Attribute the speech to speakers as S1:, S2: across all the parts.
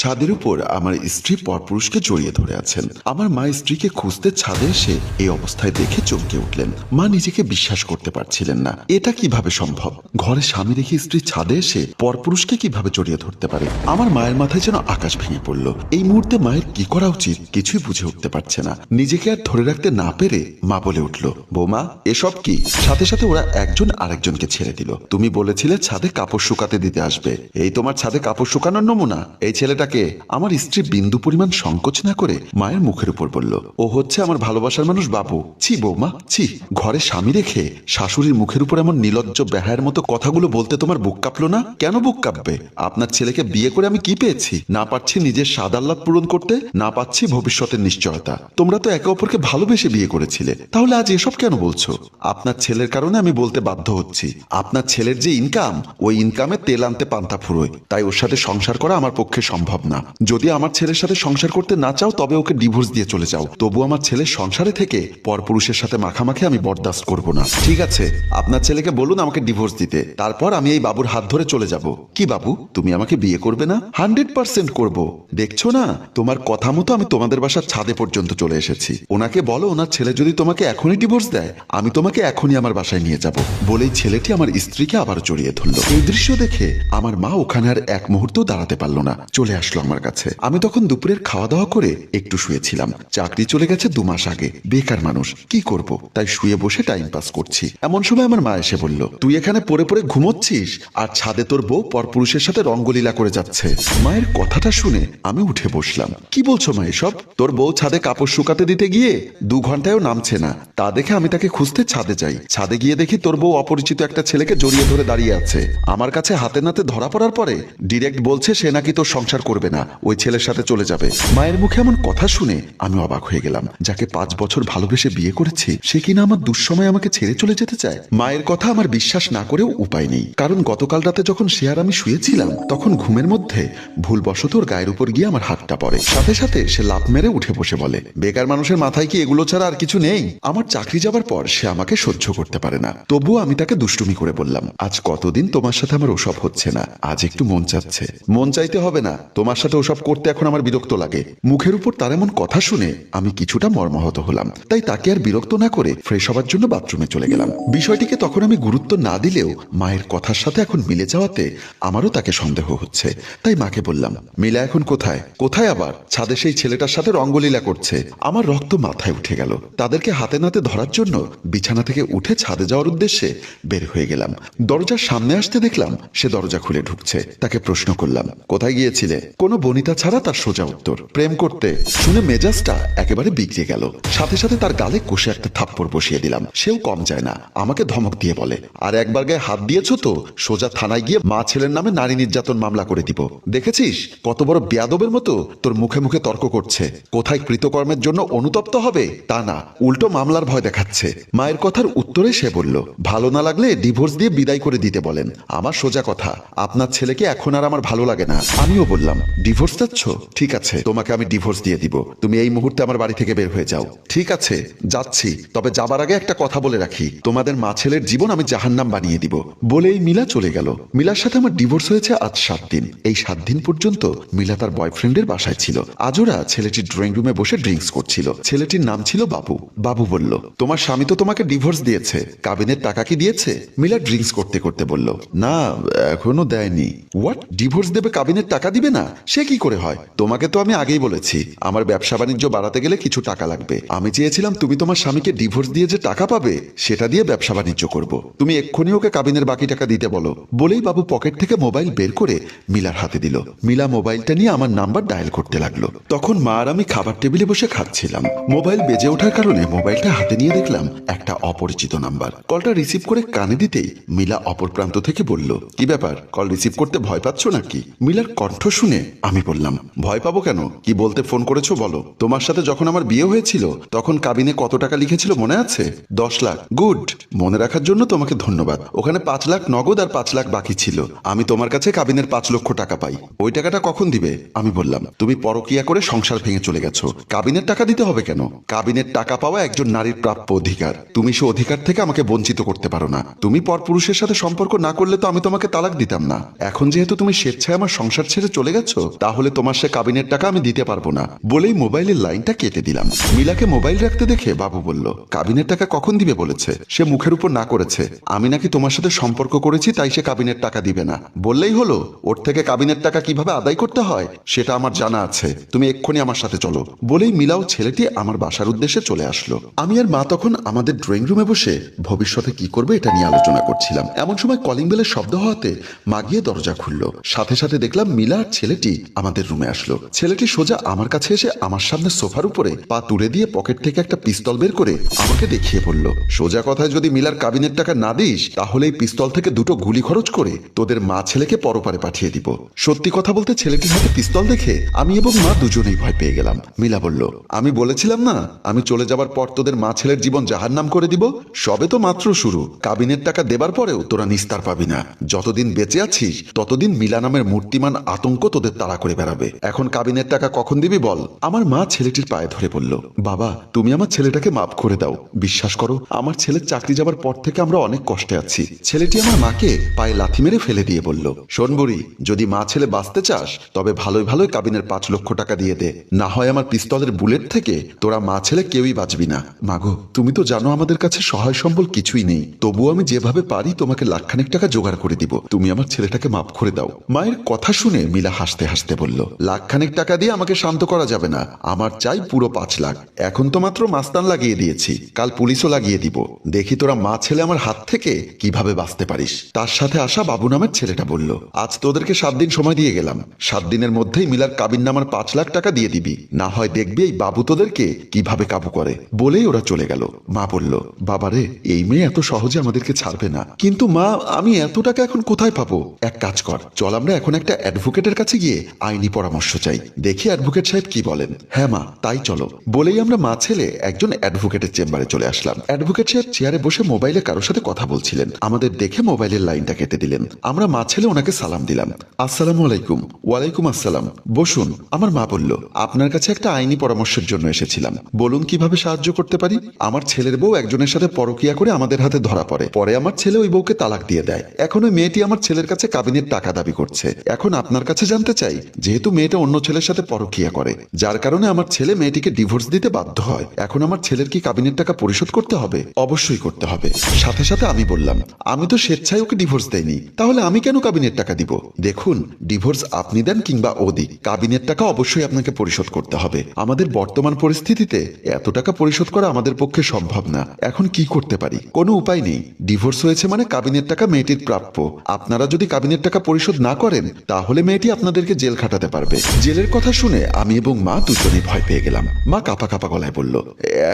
S1: ছাদের উপর আমার স্ত্রী পরপুরুষকে জড়িয়ে ধরে আছেন। আমার মা স্ত্রীকে খুঁজতে ছাদে এসে এই অবস্থায় দেখে চমকে উঠলেন। মা নিজেকে বিশ্বাস করতে পারছিলেন না। এটা কীভাবে সম্ভব? ঘরে স্বামী রেখে স্ত্রী ছাদে এসে পরপুরুষকে কীভাবে জড়িয়ে ধরতে পারে? আমার মায়ের মাথায় যেন আকাশ ভেঙে পড়ল। এই মুহূর্তে মায়ের কি করা উচিত কিছুই বুঝে উঠতে পারছে না। নিজেকে আর ধরে রাখতে না পেরে মা বলে উঠল, বৌমা, এসব কি? সাথে সাথে ওরা একজন আরেকজনকে ছেড়ে দিল। তুমি বলেছিলে ছাদে কাপড় শুকাতে দিতে আসবে। এই তোমার ছাদে কাপড় শুকানোর নমুনা? এই ছেলেটাকে আমার স্ত্রী বিন্দু পরিমাণ সংকোচ না করে মায়ের মুখের উপর বলল, ও হচ্ছে আমার ভালোবাসার মানুষ বাবু ছি বৌমা, ছি। ঘরে স্বামী রেখে শাশুড়ির মুখের উপর এমন নিলজ্জ বেহায়ের মতো কথাগুলো বলতে তোমার বুক কাঁপলো না? কেন বুক কাঁপবে? আপনার ছেলেকে বিয়ে করে আমি কি পেয়েছি? না পাচ্ছি নিজের আহ্লাদ পূরণ করতে, না পাচ্ছি ভবিষ্যতের নিশ্চয়তা। তোমরা তো একে অপরকে ভালোবেসে বিয়ে করেছিলে। তাহলে আজ এসব কেন বলছো? আপনার ছেলের কারণে আমি বলতে বাধ্য হচ্ছি। আপনার ছেলের যে ইনকাম, ওই ইনকামে তেল আনতে পান্তা ফুরোয়। তাই ওর সাথে সংসার করা আমার পক্ষে সম্ভব না যদি আমার ছেলের সাথে সংসার করতে না চাও, তবে ওকে ডিভোর্স দিয়ে চলে যাও। তবু আমার ছেলের সংসারে থেকে পরপুরুষের সাথে মাখামাখি আমি বরদাস্ত করব না। ঠিক আছে, আপনার ছেলেকে বলুন আমাকে ডিভোর্স দিতে। তারপর আমি এই বাবুর হাত ধরে চলে যাব। কি বাবু, তুমি আমাকে বিয়ে করবে না? হান্ড্রেড পার্সেন্ট করব। দেখছ না? তোমার কথা মতো আমি তোমাদের বাসার ছাদে পর্যন্ত চলে এসেছি। ওনাকে বলো, ওনার ছেলে যদি তোমাকে এখনই ডিভোর্স দেয়, আমি তোমাকে এখনই আমার বাসায় নিয়ে যাব। বলেই ছেলেটি আমার স্ত্রীকে আবার জড়িয়ে ধরলো। এই দৃশ্য দেখে আমার মা ওখানে আর এক মুহূর্তও দাঁড়াতে পারল না। চলে আসলো আমার কাছে। আমি তখন দুপুরের খাওয়া দাওয়া করে একটু শুয়েছিলাম। চাকরি চলে গেছে দু মাস আগে। বেকার মানুষ। কি করব? তাই শুয়ে বসে টাইম পাস করছি। এমন সময় আমার মা এসে বলল, তুই এখানে পড়ে পড়ে ঘুমোচ্ছিস? আর ছাদে তোর বউ পরপুরুষের সাথে রঙ্গলীলা করে যাচ্ছে। মায়ের কথাটা শুনে আমি উঠে বসলাম। কি বলছো মা এসব? তোর বউ ছাদে কাপড় শুকাতে দিতে গিয়ে দু ঘন্টায়ও নামছে না। তা দেখে আমি তাকে খুঁজতে ছাদে যাই। ছাদে গিয়ে দেখি তোর বউ অপরিচিত একটা ছেলেকে জড়িয়ে ধরে দাঁড়িয়ে আছে। আমার কাছে হাতে নাতে ধরা পড়ার পরে ডিরেক্ট বলছে সে নাকি তোর সংসার করবে। না, ওই ছেলের সাথে চলে যাবে। মায়ের মুখে এমন কথা শুনে আমি অবাক হয়ে গেলাম, যাকে পাঁচ বছর ভালোবেসে বিয়ে করেছি, সে কিনা আমার দুঃসময় আমাকে ছেড়ে চলে যেতে চায়? মায়ের কথা আমার বিশ্বাস না করেও উপায় নেই, কারণ গতকাল রাতে যখন সে আর আমি শুয়েছিলাম, তখন ঘুমের মধ্যে ভুলবশত ওর গায়ের উপর গিয়ে আমার হাতটা পড়ে। সাথে সাথে সে লাভ মেরে উঠে বসে বলে, বেকার মানুষের মাথায় কি এগুলো ছাড়া আর কিছু নেই? আমার চাকরি যাবার পর সে আমাকে সহ্য করতে পারে না। তবুও আমি তাকে দুষ্টুমি করে বললাম, আজ কতদিন তোমার সাথে আমার ওসব হচ্ছে না? আজ একটু মন চাচ্ছে। মন চাইতে হবে না, তোমার সাথে ওসব করতে এখন আমার বিরক্ত লাগে। মুখের উপর তার এমন কথা শুনে আমি কিছুটা মর্মাহত হলাম। তাই তাকে আর বিরক্ত না করে ফ্রেশ হবার জন্য বাথরুমে চলে গেলাম। বিষয়টিকে তখন আমি গুরুত্ব না দিলেও মায়ের কথার সাথে এখন মিলে যাওয়াতে আমারও তাকে সন্দেহ হচ্ছে। তাই মাকে বললাম, মিলা এখন কোথায়? কোথায় আবার? ছাদে সেই ছেলেটার সাথে রঙ্গলীলা করছে। আমার রক্ত মাথায় উঠে গেল। তাদেরকে হাতে নাতে ধরার জন্য বিছানা থেকে উঠে ছাদে যাওয়ার উদ্দেশ্যে বের হয়ে গেলাম। দরজার সামনে আসতে দেখলাম সে দরজা খুলে ঢুকছে। তাকে প্রশ্ন করলাম, কোথায় গিয়েছিলে? কোনো বনিতা ছাড়া তার সোজা উত্তর। প্রেম করতে শুনে মেজাজটা একেবারে বিগড়ে গেল। সাথে সাথে তার গালে কষে একটা থাপ্পড় বসিয়ে দিলাম। সেও কম যায় না। আমাকে ধমক দিয়ে বলে, আর একবার গায়ে হাত দিয়েছ তো? সোজা থানায় গিয়ে মা ছেলের নামে নারী নির্যাতন মামলা করে দিব। দেখেছিস? কত বড় বেয়াদবের মতো তোর মুখে মুখে তর্ক করছে। কোথায় কৃতকর্মের জন্য অনুতপ্ত হবে? তা না, উল্টো মামলার ভয় দেখাচ্ছে। মায়ের কথার উত্তরে সে বলল, ভালো না লাগলে ডিভোর্স দিয়ে বিদায় করে দিতে বলেন। আমার সোজা কথা। আপনার ছেলেকে এখন আর আমার ভালো লাগে না। আমিও বললাম ডিভোর্স চাচ্ছ? ঠিক আছে। তোমাকে আমি ডিভোর্স দিয়ে দিব। তুমি এই মুহূর্তে আমার বাড়ি থেকে বের হয়ে যাও। ঠিক আছে, যাচ্ছি। তবে যাবার আগে একটা কথা বলে রাখি। তোমাদের মা ছেলের জীবন আমি জাহান্নাম বানিয়ে দিব। বলেই মিলা চলে গেল। মিলার সাথে আমার ডিভোর্স হয়েছে আজ সাত দিন। এই সাত দিন পর্যন্ত মিলা তার বয়ফ্রেন্ডের বাসায় ছিল। আজোরা ছেলেটি ড্রয়িং রুমে বসে ড্রিঙ্কস করছিল। ছেলেটির নাম ছিল বাবু। বাবু বলল, তোমার স্বামী তো তোমাকে ডিভোর্স দিয়েছে। কাবিনের টাকা কি দিয়েছে? মিলা ড্রিঙ্কস করতে করতে বলল, না, এখনও দেয়নি। হোয়াট ডিভোর্স দেবে, কাবিনের টাকা দিবে না? সে কি করে হয়? তোমাকে তো আমি আগেই বলেছি, আমার ব্যবসা বাণিজ্য বাড়াতে গেলে কিছু টাকা লাগবে। আমি চেয়েছিলাম তুমি তোমার স্বামীকে ডিভোর্স দিয়ে যে টাকা পাবে, সেটা দিয়ে ব্যবসা বাণিজ্য করব। তুমি এক্ষুনি ওকে কাবিনের বাকি টাকা দিতে বলো। বলেই বাবু পকেট থেকে মোবাইল বের করে মিলার হাতে দিল। মিলা মোবাইলটা নিয়ে আমার নাম্বার ডায়াল করতে লাগল। তখন মা আর আমি খাবার টেবিলে বসে খাচ্ছিলাম। মোবাইল বেজে ওঠার কারণে মোবাইলটা হাতে নিয়ে দেখলাম একটা অপরিচিত নাম্বার। কলটা রিসিভ করে কানে দিতেই মিলা অপর প্রান্ত থেকে বলল, কি ব্যাপার? কল রিসিভ করতে ভয় পাচ্ছ নাকি? মিলার কণ্ঠ শুনে আমি বললাম, ভয় পাবো কেন? কি বলতে ফোন করেছ বলো। তোমার সাথে যখন আমার বিয়ে হয়েছিল, তখন কাবিনে কত টাকা লিখেছিল মনে আছে? দশ লাখ। গুড। মনে রাখার জন্য তোমাকে ধন্যবাদ। ওখানে পাঁচ লাখ নগদ আর পাঁচ লাখ বাকি ছিল। আমি তোমার কাছে কাবিনের পাঁচ লক্ষ টাকা পাই। ওই টাকাটা কখন দিবে? আমি বললাম, তুমি পরকিয়া করে সংসার ভেঙে চলে গেছো। কাবিনের টাকা দিতে হবে কেন? কাবিনের টাকা পাওয়া একজন নারীর প্রাপ্য অধিকার। তুমি সে অধিকার থেকে আমাকে বঞ্চিত করতে পারো না। তুমি পরপুরুষের সাথে সম্পর্ক না করলে তো আমি তোমাকে তালাক দিতাম না। এখন যেহেতু তুমি স্বেচ্ছায় আমার সংসার ছেড়ে চলে গেছো ফেলেছো তাহলে তোমার সে কাবিনের টাকা আমি দিতে পারব না। বলেই মোবাইলের লাইনটা কেটে দিলাম। মিলাকে মোবাইল রাখতে দেখে বাবু বলল, কাবিনের টাকা কখন দিবে? বলেছে, সে মুখের উপর না করেছে। আমি নাকি তোমার সাথে সম্পর্ক করেছি, তাই সে কাবিনের টাকা দিবে না। বললেই হলো, ওর থেকে কাবিনের টাকা কীভাবে আদায় করতে হয়, সেটা আমার জানা আছে। তুমি এক্ষুনি আমার সাথে চলো। বলেই মিলাও ছেলেটি আমার বাসার উদ্দেশ্যে চলে আসলো। আমি আর মা তখন আমাদের ড্রয়িং রুমে বসে ভবিষ্যতে কি করবে এটা নিয়ে আলোচনা করছিলাম। এমন সময় কলিং বেলের শব্দ হওয়াতে মা গিয়ে দরজা খুললো। সাথে সাথে দেখলাম মিলা আর ছেলেটি আমাদের রুমে আসলো। ছেলেটি সোজা আমার কাছে এসে আমার সামনে সোফার উপরে পা তুলে দিয়ে পকেট থেকে একটা পিস্তল বের করে আমাকে দেখিয়ে বলল, সোজা কথায় যদি মিলার কাবিনের টাকা না দিস, তাহলে এই পিস্তল থেকে দুটো গুলি খরচ করে তোদের মা ছেলেকে পরপারে পাঠিয়ে দিব। সত্যি কথা বলতে ছেলেটির হাতে পিস্তল দেখে আমি এবং মা দুজনেই ভয় পেয়ে গেলাম। মিলা বলল, আমি বলেছিলাম না, আমি চলে যাবার পর তোদের মা ছেলের জীবন জাহার নাম করে দিব? সবে তো মাত্র শুরু। কাবিনের টাকা দেবার পরেও তোরা নিস্তার পাবি না। যতদিন বেঁচে আছিস, ততদিন মিলা নামের মূর্তিমান আতঙ্ক তোদের তাড়া করে বেড়াবে। এখন কাবিনের টাকা কখন দিবি বল? আমার মা ছেলেটির পায়ে ধরে বলল, বাবা, তুমি আমার ছেলেটাকে মাফ করে দাও। বিশ্বাস করো, আমার ছেলের চাকরি যাবার পর থেকে আমরা অনেক কষ্টে আছি। ছেলেটি আমার মাকে পায়ে লাথি মেরে ফেলে দিয়ে বলল, শোন বুড়ি, যদি মা ছেলে বাঁচতে চাস, তবে ভালোই ভালোই কাবিনের পাঁচ লক্ষ টাকা দিয়ে দে। না হয় আমার পিস্তলের বুলেট থেকে তোরা মা ছেলে কেউই বাঁচবি না। মাগো তুমি তো জানো আমাদের কাছে সহায় সম্বল কিছুই নেই। তবুও আমি যেভাবে পারি তোমাকে লাখখানেক টাকা জোগাড় করে দিব। তুমি আমার ছেলেটাকে মাফ করে দাও। মায়ের কথা শুনে মিলা হাসতে হাসতে হাসতে বলল, লাখখানেক টাকা দিয়ে আমাকে শান্ত করা যাবে না। আমার চাই পুরো পাঁচ লাখ। এখন তো মাত্র মাস্তান লাগিয়ে দিয়েছি। কাল পুলিশও লাগিয়ে দিব। দেখি তোরা মা ছেলে আমার হাত থেকে কীভাবে বাঁচতে পারিস? তার সাথে আসা বাবু নামের ছেলেটা বলল, আজ তোদেরকে সাত দিন সময় দিয়ে গেলাম। সাত দিনের মধ্যেই মিলার কাবিন নামার পাঁচ লাখ টাকা দিয়ে দিবি। না হয় দেখবি এই বাবু তোদেরকে কীভাবে কাবু করে। বলেই ওরা চলে গেল। মা বলল, বাবারে, এই মেয়ে এত সহজে আমাদেরকে ছাড়বে না। কিন্তু মা, আমি এত টাকা এখন কোথায় পাবো? এক কাজ কর। চল আমরা এখন একটা অ্যাডভোকেটের কাছে গিয়ে আইনি পরামর্শ চাই। দেখি অ্যাডভোকেট সাহেব কি বলেন। হ্যাঁ মা, তাই চলো। বলেই আমরা মা ছেলে একজন অ্যাডভোকেটের চেম্বারে চলে আসলাম। অ্যাডভোকেট সাহেব চেয়ারে বসে মোবাইলে কারোর সাথে কথা বলছিলেন। আমাদের দেখে মোবাইলের লাইনটা কেটে দিলেন। আমরা মা ছেলে ওনাকে সালাম দিলাম। আসসালামু আলাইকুম। ওয়ালাইকুম আসসালাম। বসুন, আমার মা বলল, আপনার কাছে একটা আইনি পরামর্শের জন্য এসেছিলাম। বলুন কীভাবে সাহায্য করতে পারি? আমার ছেলের বউ একজনের সাথে পরকিয়া করে আমাদের হাতে ধরা পড়ে। পরে আমার ছেলে ওই বউকে তালাক দিয়ে দেয়। এখন ওই মেয়েটি আমার ছেলের কাছে কাবিনের টাকা দাবি করছে। এখন আপনার কাছে জানতে চাই, যেহেতু মেয়েটা অন্য ছেলের সাথে পরকিয়া করে, যার কারণে আমার ছেলে মেয়েটিকে ডিভোর্স দিতে বাধ্য হয়। এখন আমার ছেলের কি কাবিনের টাকা পরিশোধ করতে হবে? অবশ্যই করতে হবে। সাথে সাথে আমি বললাম, আমি তো স্বেচ্ছায় ওকে ডিভোর্স দেইনি, তাহলে আমি কেন কাবিনের টাকা দিব? দেখুন, ডিভোর্স আপনি দেন কিংবা ও দিক, কাবিনের টাকা অবশ্যই আপনাকে পরিশোধ করতে হবে। আমাদের বর্তমান পরিস্থিতিতে এত টাকা পরিশোধ করা আমাদের পক্ষে সম্ভব না। এখন কি করতে পারি? কোনো উপায় নেই। ডিভোর্স হয়েছে মানে কাবিনের টাকা মেয়েটির প্রাপ্য। আপনারা যদি কাবিনের টাকা পরিশোধ না করেন, তাহলে মেয়েটি আপনাদেরকে জেল খাটাতে পারবে। জেলের কথা শুনে আমি এবং মা দুজনেই ভয় পেয়ে গেলাম। মা কাপা কাপা গলায় বলল,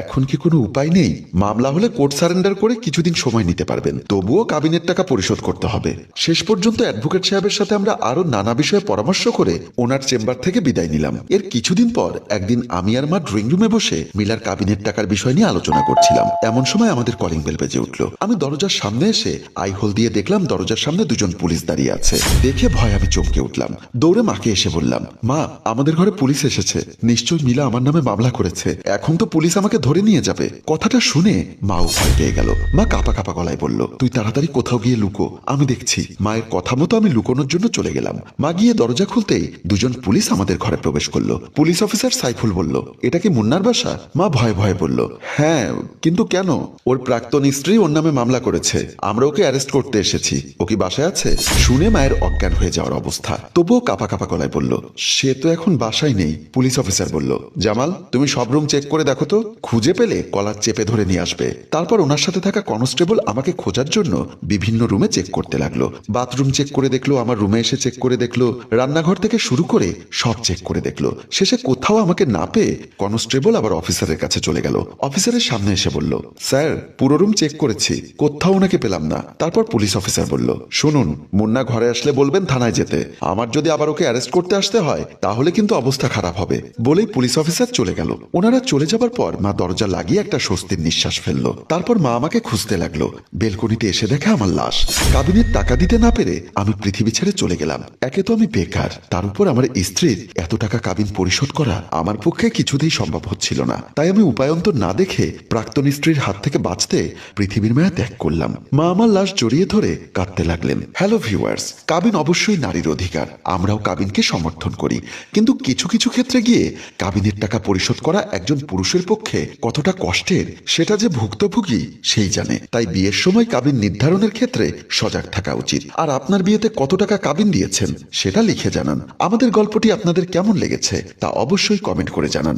S1: এখন কি কোনো উপায় নেই? মামলা হলে কোর্ট সারেন্ডার করে কিছুদিন সময় নিতে পারবেন। তবুও কাবিনের টাকা পরিশোধ করতে হবে। শেষ পর্যন্ত অ্যাডভোকেট সাহেবের সাথে আমরা আরও নানা বিষয়ে পরামর্শ করে ওনার চেম্বার থেকে বিদায় নিলাম। এর কিছুদিন পর একদিন আমি আর মা ড্রয়িং রুমে বসে মিলার কাবিনের টাকার বিষয় নিয়ে আলোচনা করছিলাম। এমন সময় আমাদের কলিং বেল বেজে উঠল। আমি দরজার সামনে এসে আই হোল দিয়ে দেখলাম দরজার সামনে দুজন পুলিশ দাঁড়িয়ে আছে। দেখে ভয় আমি চমকে উঠলাম। দৌড়ে মাকে এসে বললাম, মা, আমাদের ঘরে পুলিশ এসেছে। নিশ্চয়ই মিলা আমার নামে মামলা করেছে। এখন তো পুলিশ আমাকে ধরে নিয়ে যাবে। কথাটা শুনে মাও ভয় পেয়ে গেল। মা কাপা কাপা গলায় বলল, তুই তাড়াতাড়ি কোথাও গিয়ে লুকো। আমি দেখছি। মায়ের কথা মতো আমি লুকোনোর জন্য চলে গেলাম। মা গিয়ে দরজা খুলতেই দুজন পুলিশ আমাদের ঘরে প্রবেশ করল। পুলিশ অফিসার সাইফুল বলল, এটা কি মুন্নার বাসা? মা ভয়ে ভয়ে বলল হ্যাঁ কিন্তু কেন? ওর প্রাক্তন স্ত্রী ওর নামে মামলা করেছে। আমরা ওকে অ্যারেস্ট করতে এসেছি। ও কি বাসায় আছে? শুনে মায়ের অজ্ঞান হয়ে যাওয়ার অবস্থা। তবুও কাপা কাপা গলায় বলল সে তো এখন বাসায় নেই, পুলিশ অফিসার বলল। জামাল, তুমি সব রুম চেক করে দেখো তো। খুঁজে পেলে কলার চেপে ধরে নিয়ে আসবে। তারপর ওনার সাথে থাকা কনস্টেবল আমাকে খোঁজার জন্য বিভিন্ন রুমে চেক করতে লাগল। বাথরুম চেক করে দেখল, আমার রুমে এসে চেক করে দেখল। রান্নাঘর থেকে শুরু করে সব চেক করে দেখল। শেষে কোথাও আমাকে না পেয়ে কনস্টেবল আবার অফিসারের কাছে চলে গেল। অফিসারের সামনে এসে বলল, স্যার, পুরো রুম চেক করেছি। কোথাও ওনাকে পেলাম না। তারপর পুলিশ অফিসার বলল, শুনুন, মুন্না ঘরে আসলে বলবেন থানায় যেতে। আমার যদি আবার ওকে অ্যারেস্ট করতে আসতে হয়, তাহলে কিন্তু অবস্থা খারাপ হবে, বলেই পুলিশ অফিসার চলে গেল। ওনারা চলে যাবার পর মা দরজা লাগিয়ে একটা স্বস্তির নিঃশ্বাস ফেলল। তারপর মা আমাকে খুঁজতে লাগল। বেলকনিতে এসে দেখে আমার লাশ। কাবিনের টাকা দিতে না পেরে আমি পৃথিবী ছেড়ে চলে গেলাম। একে তো আমি বেকার, তার উপর আমার স্ত্রীর এত টাকা কাবিন পরিশোধ করা আমার পক্ষে কিছুতেই সম্ভব হচ্ছিল না। তাই আমি উপায়ন্তর না দেখে প্রাক্তন স্ত্রীর হাত থেকে বাঁচতে পৃথিবীর মায়া ত্যাগ করলাম। মা আমার লাশ জড়িয়ে ধরে কাঁদতে লাগলেন। হ্যালো ভিউয়ার্স কাবিন অবশ্যই নারীর অধিকার। আমরাও কাবিনকে সমর্থন করি। কিন্তু কিছু কিছু ক্ষেত্রে গিয়ে কাবিনের টাকা পরিশোধ করা একজন পুরুষের পক্ষে কতটা কষ্টের, সেটা যে ভুক্তভোগী সেই জানে। তাই বিয়ের সময় কাবিন নির্ধারণের ক্ষেত্রে সজাগ থাকা উচিত। আর আপনার বিয়েতে কত টাকা কাবিন দিয়েছেন, সেটা লিখে জানান। আমাদের গল্পটি আপনাদের কেমন লেগেছে, তা অবশ্যই কমেন্ট করে জানান।